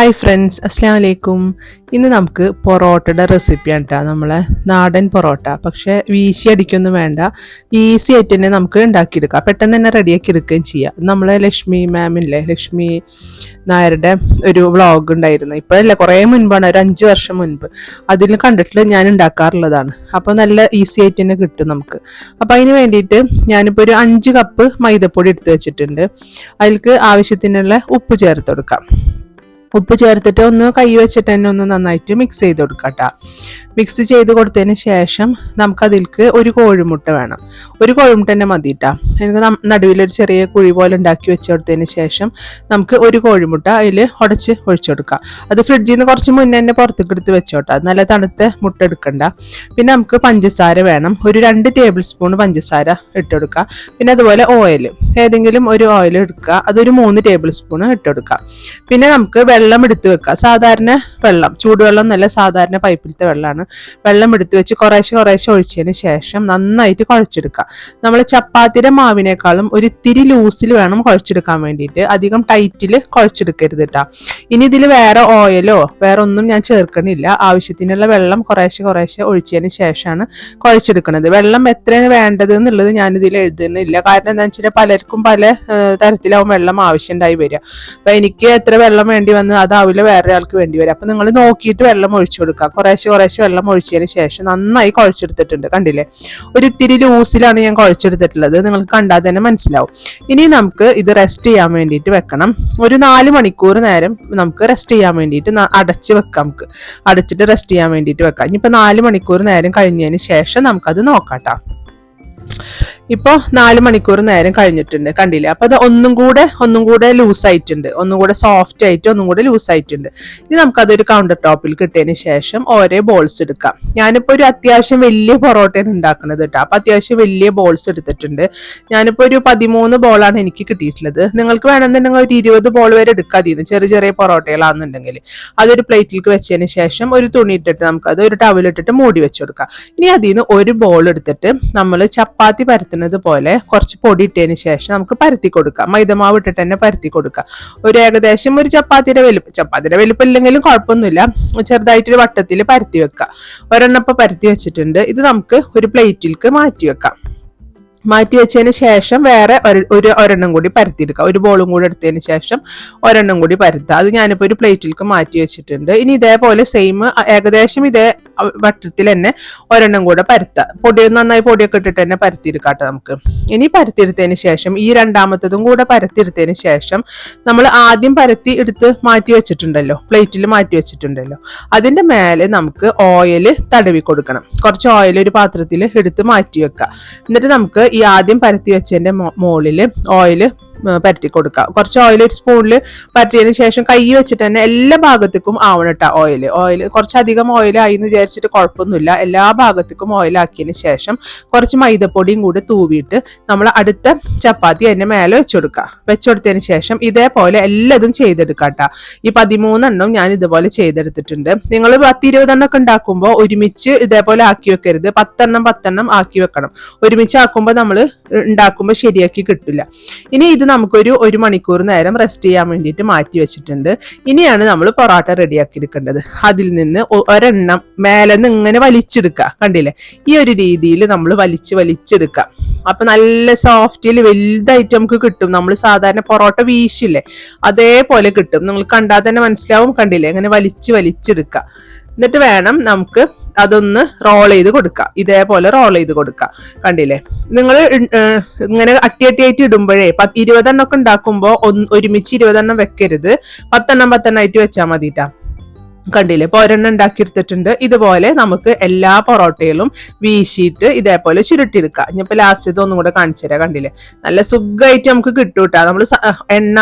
Hi friends അസ്സാം വലൈക്കും ഇന്ന് നമുക്ക് പൊറോട്ടയുടെ റെസിപ്പിയാണ് കേട്ടോ നമ്മളെ നാടൻ പൊറോട്ട. പക്ഷേ വീശി അടിക്കൊന്നും വേണ്ട. ഈസി ആയിട്ട് തന്നെ നമുക്ക് ഉണ്ടാക്കിയെടുക്കാം. പെട്ടെന്ന് തന്നെ റെഡിയാക്കി എടുക്കുകയും ചെയ്യാം. നമ്മളെ ലക്ഷ്മി മാമില്ലേ ലക്ഷ്മി നായരുടെ ഒരു വ്ളോഗ് ഉണ്ടായിരുന്നു. ഇപ്പോഴല്ല കുറേ മുൻപാണ്. ഒരു അഞ്ച് വർഷം മുൻപ്. അതിൽ കണ്ടിട്ട് ഞാൻ ഉണ്ടാക്കാറുള്ളതാണ്. അപ്പോൾ നല്ല ഈസി ആയിട്ട് തന്നെ കിട്ടും നമുക്ക്. അപ്പോൾ അതിന് വേണ്ടിയിട്ട് ഞാനിപ്പോൾ ഒരു അഞ്ച് കപ്പ് മൈദപ്പൊടി എടുത്ത് വെച്ചിട്ടുണ്ട്. അതിൽക്ക് ആവശ്യത്തിനുള്ള ഉപ്പ് ചേർത്ത് കൊടുക്കാം. ഉപ്പ് ചേർത്തിട്ട് ഒന്ന് കൈ വെച്ചിട്ട് തന്നെ ഒന്ന് നന്നായിട്ട് മിക്സ് ചെയ്ത് കൊടുക്കട്ട. മിക്സ് ചെയ്ത് കൊടുത്തതിന് ശേഷം നമുക്കതിൽക്ക് ഒരു കോഴിമുട്ട വേണം. ഒരു കോഴിമുട്ട തന്നെ മതിട്ടാ. എനിക്ക് നടുവിലൊരു ചെറിയ കുഴി പോലെ ഉണ്ടാക്കി വെച്ച് കൊടുത്തതിന് ശേഷം നമുക്ക് ഒരു കോഴിമുട്ട അതിൽ ഉടച്ച് ഒഴിച്ചു കൊടുക്കാം. അത് ഫ്രിഡ്ജിൽ നിന്ന് കുറച്ച് മുന്നേ തന്നെ പുറത്തേക്ക് എടുത്ത് വെച്ചോട്ടെ. നല്ല തണുത്ത മുട്ട എടുക്കണ്ട. പിന്നെ നമുക്ക് പഞ്ചസാര വേണം. ഒരു രണ്ട് ടേബിൾ സ്പൂൺ പഞ്ചസാര ഇട്ട് കൊടുക്കുക പിന്നെ അതുപോലെ ഓയിൽ ഏതെങ്കിലും ഒരു ഓയിൽ എടുക്കുക അതൊരു മൂന്ന് ടേബിൾ സ്പൂൺ ഇട്ട് കൊടുക്കുക പിന്നെ നമുക്ക് വെള്ളം എടുത്തു വെക്കുക. സാധാരണ വെള്ളം ചൂടുവെള്ളം നല്ല സാധാരണ പൈപ്പിലത്തെ വെള്ളമാണ്. വെള്ളം എടുത്തു വെച്ച് കുറേശ്ശെ കുറേശ്ശെ ഒഴിച്ചതിന് ശേഷം നന്നായിട്ട് കുഴച്ചെടുക്കുക. നമ്മൾ ചപ്പാത്തിയുടെ മാവിനേക്കാളും ഒരു ഇത്തിരി ലൂസിൽ വേണം കുഴച്ചെടുക്കാൻ വേണ്ടിയിട്ട്. അധികം ടൈറ്റിൽ കുഴച്ചെടുക്കരുത് കേട്ടോ ഇനി ഇതിൽ വേറെ ഓയിലോ വേറെ ഒന്നും ഞാൻ ചേർക്കണില്ല. ആവശ്യത്തിനുള്ള വെള്ളം കുറേശ്ശെ കുറേശ്ശെ ഒഴിച്ചതിന് ശേഷമാണ് കുഴച്ചെടുക്കുന്നത് വെള്ളം എത്രയാണ് വേണ്ടത് എന്നുള്ളത് ഞാനിതിൽ എഴുതുന്നില്ല. കാരണം എന്താണെന്ന് വെച്ചാൽ പലർക്കും പല തരത്തിലാവും വെള്ളം ആവശ്യമുണ്ടായി വരിക. അപ്പം എനിക്ക് എത്ര വെള്ളം വേണ്ടി അതാവില്ല വേറെ ആൾക്ക് വേണ്ടി വരും. അപ്പൊ നിങ്ങൾ നോക്കിയിട്ട് വെള്ളം ഒഴിച്ചു കൊടുക്കുക. കുറേശ്ശെ കുറേശ്ശെ വെള്ളം ഒഴിച്ചതിന് ശേഷം നന്നായി കുഴച്ചെടുത്തിട്ടുണ്ട് കണ്ടില്ലേ? ഒരു ഇത്തിരി ലൂസിലാണ് ഞാൻ കുഴച്ചെടുത്തിട്ടുള്ളത്. നിങ്ങൾക്ക് കണ്ടാൽ തന്നെ മനസ്സിലാവും. ഇനി നമുക്ക് ഇത് റെസ്റ്റ് ചെയ്യാൻ വേണ്ടിയിട്ട് വെക്കണം. ഒരു നാല് മണിക്കൂർ നേരം നമുക്ക് റെസ്റ്റ് ചെയ്യാൻ വേണ്ടിയിട്ട് അടച്ച് വെക്കാം നമുക്ക്. അടച്ചിട്ട് റെസ്റ്റ് ചെയ്യാൻ വേണ്ടിയിട്ട് വെക്കാം. ഇനിയിപ്പോൾ നാല് മണിക്കൂർ നേരം കഴിഞ്ഞതിന് ശേഷം നമുക്കത് നോക്കാട്ടോ ഇപ്പോൾ നാല് മണിക്കൂർ നേരം കഴിഞ്ഞിട്ടുണ്ട് കണ്ടില്ലേ? അപ്പോൾ അത് ഒന്നും കൂടെ ഒന്നും കൂടെ ലൂസ് ആയിട്ടുണ്ട്. ഒന്നും കൂടെ സോഫ്റ്റ് ആയിട്ട് ഒന്നും കൂടെ ലൂസ് ആയിട്ടുണ്ട്. ഇനി നമുക്കതൊരു കൗണ്ടർ ടോപ്പിൽ കിട്ടിയതിന് ശേഷം ഓരോ ബോൾസ് എടുക്കാം. ഞാനിപ്പോൾ ഒരു അത്യാവശ്യം വലിയ പൊറോട്ടയാണ് ഉണ്ടാക്കുന്നത് കേട്ടോ. അപ്പോൾ അത്യാവശ്യം വലിയ ബോൾസ് എടുത്തിട്ടുണ്ട്. ഞാനിപ്പോൾ ഒരു പതിമൂന്ന് ബോളാണ് എനിക്ക് കിട്ടിയിട്ടുള്ളത്. നിങ്ങൾക്ക് വേണമെന്നുണ്ടെങ്കിൽ ഒരു ഇരുപത് ബോൾ വരെ എടുക്കാതിരുന്നു ചെറിയ ചെറിയ പൊറോട്ടകളാണെന്നുണ്ടെങ്കിൽ. അതൊരു പ്ലേറ്റിലേക്ക് വെച്ചതിന് ശേഷം ഒരു തുണി ഇട്ടിട്ട് നമുക്കത് ഒരു ടവലിട്ടിട്ട് മൂടി വെച്ച് കൊടുക്കാം. ഇനി അതിൽ നിന്ന് ഒരു ബോൾ എടുത്തിട്ട് നമ്മൾ ചപ്പാത്തി പരത്തുന്നത് പോലെ കുറച്ച് പൊടി ഇട്ടതിന് ശേഷം നമുക്ക് പരത്തി കൊടുക്കാം. മൈദമാവ് ഇട്ടിട്ട് തന്നെ പരത്തി കൊടുക്കാം. ഒരു ഏകദേശം ഒരു ചപ്പാത്തിയുടെ വലുപ്പം ചപ്പാത്തിയുടെ വലുപ്പം ഇല്ലെങ്കിലും കുഴപ്പമൊന്നുമില്ല. ചെറുതായിട്ടൊരു വട്ടത്തിൽ പരത്തി വെക്കുക ഒരെണ്ണപ്പം പരത്തി വെച്ചിട്ടുണ്ട്. ഇത് നമുക്ക് ഒരു പ്ലേറ്റിലേക്ക് മാറ്റി വെക്കാം. മാറ്റി വെച്ചതിന് ശേഷം വേറെ ഒരു ഒരു ഒരെണ്ണം കൂടി പരത്തിയെടുക്കുക ഒരു ബോളും കൂടി എടുത്തതിന് ശേഷം ഒരെണ്ണം കൂടി പരത്തുക അത് ഞാനിപ്പോൾ ഒരു പ്ലേറ്റിലേക്ക് മാറ്റി വെച്ചിട്ടുണ്ട്. ഇനി ഇതേപോലെ സെയിം ഏകദേശം ഇതേ വട്ടത്തിൽ തന്നെ ഒരെണ്ണം കൂടെ പരത്തുക പൊടി നന്നായി പൊടിയൊക്കെ ഇട്ടിട്ട് തന്നെ പരത്തിയെടുക്കാട്ടെ നമുക്ക്. ഇനി പരത്തിയെടുത്തതിന് ശേഷം ഈ രണ്ടാമത്തതും കൂടെ പരത്തിയെടുത്തതിന് ശേഷം നമ്മൾ ആദ്യം പരത്തി എടുത്ത് മാറ്റി വെച്ചിട്ടുണ്ടല്ലോ പ്ലേറ്റിൽ മാറ്റി വെച്ചിട്ടുണ്ടല്ലോ. അതിന്റെ മേലെ നമുക്ക് ഓയിൽ തടവി കൊടുക്കണം. കുറച്ച് ഓയിൽ ഒരു പാത്രത്തിൽ എടുത്ത് മാറ്റി വെക്കുക. എന്നിട്ട് നമുക്ക് ഈ ആദ്യം പരത്തി വെച്ചതിന്റെ മുകളിൽ ഓയിൽ പരട്ടി കൊടുക്കുക കുറച്ച് ഓയിൽ ഒരു സ്പൂണിൽ പരറ്റിയതിന് ശേഷം കൈ വെച്ചിട്ട് തന്നെ എല്ലാ ഭാഗത്തേക്കും ആവണം കേട്ടോ ഓയിൽ ഓയിൽ കുറച്ചധികം ഓയിൽ ആയി എന്ന് വിചാരിച്ചിട്ട് കുഴപ്പമൊന്നുമില്ല. എല്ലാ ഭാഗത്തേക്കും ഓയിലാക്കിയതിന് ശേഷം കുറച്ച് മൈദപ്പൊടിയും കൂടി തൂവിയിട്ട് നമ്മൾ അടുത്ത ചപ്പാത്തി അതിന്റെ മേലെ വെച്ചുകൊടുക്കുക വെച്ചുകൊടുത്തതിന് ശേഷം ഇതേപോലെ എല്ലാതും ചെയ്തെടുക്കാം കേട്ടോ ഈ പതിമൂന്നെണ്ണം ഞാൻ ഇതുപോലെ ചെയ്തെടുത്തിട്ടുണ്ട്. നിങ്ങൾ പത്ത് ഒക്കെ ഉണ്ടാക്കുമ്പോൾ ഒരുമിച്ച് ഇതേപോലെ ആക്കി വെക്കരുത്. പത്തെണ്ണം പത്തെണ്ണം ആക്കി വെക്കണം. ഒരുമിച്ച് ആക്കുമ്പോൾ നമ്മൾ ഉണ്ടാക്കുമ്പോൾ ശരിയാക്കി കിട്ടില്ല ഇനി ഇത് നമുക്കൊരു ഒരു മണിക്കൂർ നേരം റെസ്റ്റ് ചെയ്യാൻ വേണ്ടിയിട്ട് മാറ്റി വെച്ചിട്ടുണ്ട്. ഇനിയാണ് നമ്മൾ പൊറോട്ട റെഡിയാക്കി എടുക്കേണ്ടത് അതിൽ നിന്ന് ഒരെണ്ണം മേലെ നിന്ന് ഇങ്ങനെ വലിച്ചെടുക്കുക. കണ്ടില്ലേ? ഈ ഒരു രീതിയിൽ നമ്മൾ വലിച്ച് വലിച്ചെടുക്കുക. അപ്പൊ നല്ല സോഫ്റ്റിൽ വലുതായിട്ട് നമുക്ക് കിട്ടും. നമ്മൾ സാധാരണ പൊറോട്ട വീശില്ലേ? അതേപോലെ കിട്ടും. നിങ്ങൾ കണ്ടാൽ തന്നെ മനസ്സിലാവും കണ്ടില്ലേ? അങ്ങനെ വലിച്ച് വലിച്ചെടുക്കുക. എന്നിട്ട് വേണം നമുക്ക് അതൊന്ന് റോൾ ചെയ്ത് കൊടുക്കുക ഇതേപോലെ റോൾ ചെയ്ത് കൊടുക്കുക കണ്ടില്ലേ? നിങ്ങൾ ഇങ്ങനെ അട്ടി അട്ടി ആയിട്ട് ഇടുമ്പോഴേ പത്ത് ഇരുപതെണ്ണം ഒക്കെ ഉണ്ടാക്കുമ്പോൾ ഒരുമിച്ച് ഇരുപതെണ്ണം വെക്കരുത്. പത്തെണ്ണം പത്തെണ്ണം ആയിട്ട് വെച്ചാൽ മതിട്ടാ. കണ്ടില്ലേ? ഇപ്പോൾ ഒരെണ്ണം ഉണ്ടാക്കിയെടുത്തിട്ടുണ്ട് ഇതുപോലെ നമുക്ക് എല്ലാ പൊറോട്ടകളും വീശിയിട്ട് ഇതേപോലെ ചുരുട്ടിയെടുക്കുക ഇനിയിപ്പോൾ ലാസ്റ്റ് ഇതൊന്നും കൂടെ കാണിച്ചു തരാം കണ്ടില്ലേ? നല്ല സുഖമായിട്ട് നമുക്ക് കിട്ടൂട്ടാ. നമ്മൾ എണ്ണ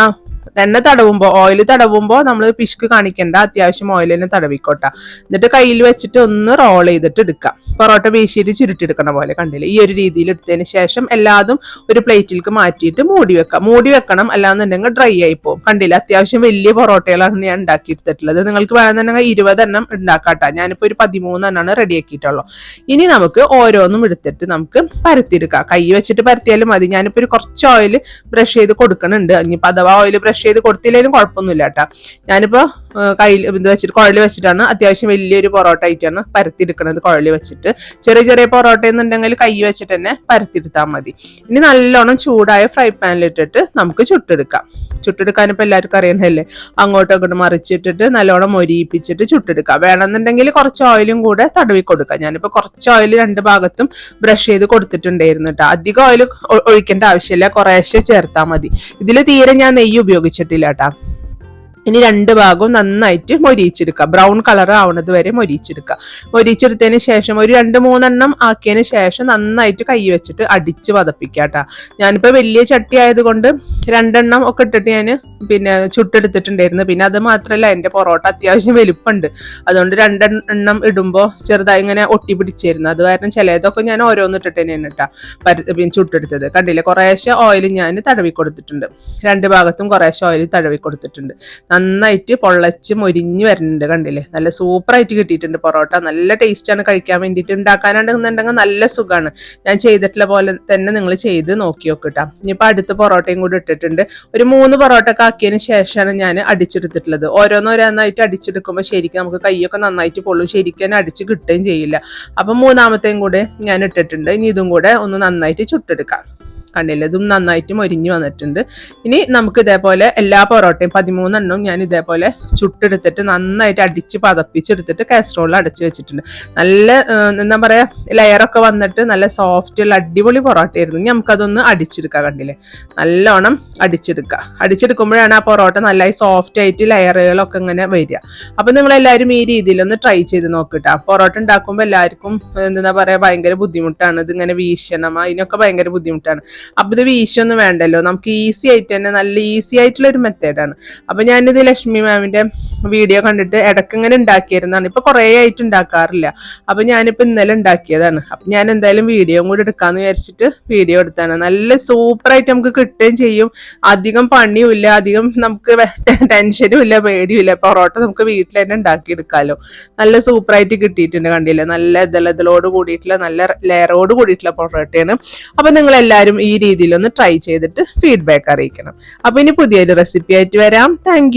എണ്ണ തടവുമ്പോൾ ഓയിൽ തടവുമ്പോൾ നമ്മൾ പിശുക്ക് കാണിക്കേണ്ട. അത്യാവശ്യം ഓയിൽ തന്നെ തടവിക്കോട്ടെ. എന്നിട്ട് കയ്യിൽ വെച്ചിട്ട് ഒന്ന് റോൾ ചെയ്തിട്ട് എടുക്കാം. പൊറോട്ട വീശിയിട്ട് ചുരുട്ടിയെടുക്കണ പോലെ കണ്ടില്ലേ? ഈ ഒരു രീതിയിൽ എടുത്തതിന് ശേഷം എല്ലാതും ഒരു പ്ലേറ്റിലേക്ക് മാറ്റിയിട്ട് മൂടി വെക്കാം. മൂടി വെക്കണം. അല്ലാന്നുണ്ടെങ്കിൽ ഡ്രൈ ആയി പോകും കണ്ടില്ല? അത്യാവശ്യം വലിയ പൊറോട്ടകളാണ് ഞാൻ ഉണ്ടാക്കി എടുത്തിട്ടുള്ളത് നിങ്ങൾക്ക് വേണമെന്നുണ്ടെങ്കിൽ ഇരുപതെണ്ണം ഉണ്ടാക്കാട്ടെ. ഞാനിപ്പോൾ ഒരു പതിമൂന്നെണ്ണമാണ് റെഡി ആക്കിയിട്ടുള്ളൂ. ഇനി നമുക്ക് ഓരോന്നും എടുത്തിട്ട് നമുക്ക് പരത്തിയെടുക്കാം. കൈ വെച്ചിട്ട് പരത്തിയാലും മതി. ഞാനിപ്പോൾ ഒരു കുറച്ച് ഓയിൽ ബ്രഷ് ചെയ്ത് കൊടുക്കണുണ്ട്. ഇനിയിപ്പോൾ അഥവാ ഓയിൽ ബ്രഷ് ചെയ്ത് കൊടുത്തില്ലെങ്കിലും കുഴപ്പമൊന്നുമില്ല കേട്ടോ. ഞാനിപ്പോ കയ്യിൽ ഇത് വെച്ചിട്ട് കുഴൽ വെച്ചിട്ടാണ് അത്യാവശ്യം വലിയൊരു പൊറോട്ട ആയിട്ടാണ് പരത്തിയെടുക്കുന്നത് കുഴൽ വെച്ചിട്ട്. ചെറിയ ചെറിയ പൊറോട്ട എന്നുണ്ടെങ്കിൽ കൈ വെച്ചിട്ട് തന്നെ പരത്തിയെടുത്താൽ മതി. ഇനി നല്ലോണം ചൂടായ ഫ്രൈ പാനിലിട്ടിട്ട് നമുക്ക് ചുട്ടെടുക്കാം. ചുട്ടെടുക്കാൻ ഇപ്പം എല്ലാവർക്കും അറിയണല്ലേ അങ്ങോട്ടും ഇങ്ങോട്ടും മറിച്ചിട്ടിട്ട് നല്ലോണം മൊരിയിപ്പിച്ചിട്ട് ചുട്ടെടുക്കാം. വേണമെന്നുണ്ടെങ്കിൽ കുറച്ച് ഓയിലും കൂടെ തടവി കൊടുക്കാം. ഞാനിപ്പോൾ കുറച്ച് ഓയിൽ രണ്ട് ഭാഗത്തും ബ്രഷ് ചെയ്ത് കൊടുത്തിട്ടുണ്ടായിരുന്നു കേട്ടോ അധികം ഓയിൽ ഒഴിക്കേണ്ട ആവശ്യമില്ല. കുറേശ്ശെ ചേർത്താൽ മതി. ഇതിൽ തീരെ ഞാൻ നെയ്യ് ഉപയോഗിച്ചിട്ടില്ല കേട്ടോ ഇനി രണ്ട് ഭാഗവും നന്നായിട്ട് മൊരിയിച്ചെടുക്കുക. ബ്രൗൺ കളർ ആവുന്നത് വരെ മൊരിയിച്ചെടുക്കുക. മൊരിയിച്ചെടുത്തതിന് ശേഷം ഒരു രണ്ട് മൂന്നെണ്ണം ആക്കിയതിന് ശേഷം നന്നായിട്ട് കൈ വെച്ചിട്ട് അടിച്ച് പതപ്പിക്കുക കേട്ടോ. ഞാനിപ്പോൾ വലിയ ചട്ടി ആയതുകൊണ്ട് രണ്ടെണ്ണം ഒക്കെ ഇട്ടിട്ട് ഞാൻ പിന്നെ ചുട്ടെടുത്തിട്ടുണ്ടായിരുന്നു. പിന്നെ അത് മാത്രമല്ല എന്റെ പൊറോട്ട അത്യാവശ്യം വലുപ്പമുണ്ട് അതുകൊണ്ട് രണ്ടെണ്ണം ഇടുമ്പോൾ ചെറുതായി ഇങ്ങനെ ഒട്ടി പിടിച്ചിരുന്നു. അത് കാരണം ചിലതൊക്കെ ഞാൻ ഓരോന്ന് ഇട്ടിട്ട് തന്നെയാണ് കേട്ടോ പിന്നെ ചുട്ടെടുത്തത്. കണ്ടില്ലേ? കുറേശ്ശെ ഓയിൽ ഞാൻ തടവി കൊടുത്തിട്ടുണ്ട്. രണ്ട് ഭാഗത്തും കുറേശ്ശെ ഓയിൽ തടവി കൊടുത്തിട്ടുണ്ട്. നന്നായിട്ട് പൊള്ളച്ച് മൊരിഞ്ഞ് വരുന്നുണ്ട് കണ്ടില്ലേ? നല്ല സൂപ്പറായിട്ട് കിട്ടിയിട്ടുണ്ട് പൊറോട്ട. നല്ല ടേസ്റ്റാണ്. കഴിക്കാൻ വേണ്ടിട്ട് ഉണ്ടാക്കാനുണ്ടെന്നുണ്ടെങ്കിൽ നല്ല സുഖമാണ് ഞാൻ ചെയ്തിട്ടുള്ള പോലെ തന്നെ നിങ്ങൾ ചെയ്ത് നോക്കി നോക്കിട്ടാ ഇനിയിപ്പോൾ അടുത്ത പൊറോട്ടയും കൂടി ഇട്ടിട്ടുണ്ട്. ഒരു മൂന്ന് പൊറോട്ട ഒക്കെ ആക്കിയതിന് ശേഷമാണ് ഞാൻ അടിച്ചെടുത്തിട്ടുള്ളത്. ഓരോന്നോരോന്നായിട്ട് അടിച്ചെടുക്കുമ്പോൾ ശരിക്കും നമുക്ക് കൈയൊക്കെ നന്നായിട്ട് പൊള്ളും. ശരിക്കും അടിച്ച് കിട്ടുകയും ചെയ്യില്ല. അപ്പം മൂന്നാമത്തെയും കൂടെ ഞാൻ ഇട്ടിട്ടുണ്ട്. ഇനി ഇതും കൂടെ ഒന്ന് നന്നായിട്ട് ചുട്ടെടുക്കാം. കണ്ടില്ല. ഇതും നന്നായിട്ട് മൊരിഞ്ഞു വന്നിട്ടുണ്ട്. ഇനി നമുക്ക് ഇതേപോലെ എല്ലാ പൊറോട്ടയും പതിമൂന്നെണ്ണവും ഞാൻ ഇതേപോലെ ചുട്ടെടുത്തിട്ട് നന്നായിട്ട് അടിച്ച് പതപ്പിച്ചെടുത്തിട്ട് കാസ്ട്രോളിൽ അടച്ചു വെച്ചിട്ടുണ്ട്. നല്ല എന്താ പറയുക ലെയറൊക്കെ വന്നിട്ട് നല്ല സോഫ്റ്റ് ഉള്ള അടിപൊളി പൊറോട്ടയായിരുന്നു. ഇനി നമുക്കതൊന്ന് അടിച്ചെടുക്കാം കണ്ടില്ലേ? നല്ലോണം അടിച്ചെടുക്കുക അടിച്ചെടുക്കുമ്പോഴാണ് ആ പൊറോട്ട നല്ല സോഫ്റ്റ് ആയിട്ട് ലെയറുകളൊക്കെ ഇങ്ങനെ വരിക. അപ്പം നിങ്ങൾ എല്ലാവരും ഈ രീതിയിൽ ഒന്ന് ട്രൈ ചെയ്ത് നോക്കിട്ടാ. പൊറോട്ട ഉണ്ടാക്കുമ്പോൾ എല്ലാവർക്കും എന്താ പറയുക ഭയങ്കര ബുദ്ധിമുട്ടാണ്. ഇതിങ്ങനെ വീശണം. അതിനൊക്കെ ഭയങ്കര ബുദ്ധിമുട്ടാണ്. അപ്പൊ ഇത് വീശൊന്നും വേണ്ടല്ലോ. നമുക്ക് ഈസി ആയിട്ട് തന്നെ നല്ല ഈസി ആയിട്ടുള്ള ഒരു മെത്തേഡാണ് അപ്പൊ ഞാനിത് ലക്ഷ്മി മാമിന്റെ വീഡിയോ കണ്ടിട്ട് ഇടയ്ക്ക് ഇങ്ങനെ ഉണ്ടാക്കിയിരുന്നതാണ്. ഇപ്പൊ കുറേ ആയിട്ട് ഉണ്ടാക്കാറില്ല. അപ്പൊ ഞാനിപ്പോ ഇന്നലെ ഉണ്ടാക്കിയതാണ്. അപ്പൊ ഞാൻ എന്തായാലും വീഡിയോ കൂടി എടുക്കാന്ന് വിചാരിച്ചിട്ട് വീഡിയോ എടുത്താണ്. നല്ല സൂപ്പർ ആയിട്ട് നമുക്ക് കിട്ടുകയും ചെയ്യും. അധികം പണിയുമില്ല അധികം നമുക്ക് ടെൻഷനും ഇല്ല പേടിയും ഇല്ല. പൊറോട്ട നമുക്ക് വീട്ടിൽ തന്നെ ഉണ്ടാക്കിയെടുക്കാമല്ലോ നല്ല സൂപ്പർ ആയിട്ട് കിട്ടിയിട്ടുണ്ട് കണ്ടില്ല? നല്ല ഇതളതലോട് കൂടിയിട്ടുള്ള നല്ല ലെയറോട് കൂടിയിട്ടുള്ള പൊറോട്ടയാണ്. അപ്പൊ നിങ്ങൾ എല്ലാവരും രീതിയിൽ ഒന്ന് ട്രൈ ചെയ്തിട്ട് ഫീഡ്ബാക്ക് അറിയിക്കണം. അപ്പോൾ ഇനി പുതിയൊരു റെസിപ്പി ആയിട്ട് വരാം. താങ്ക്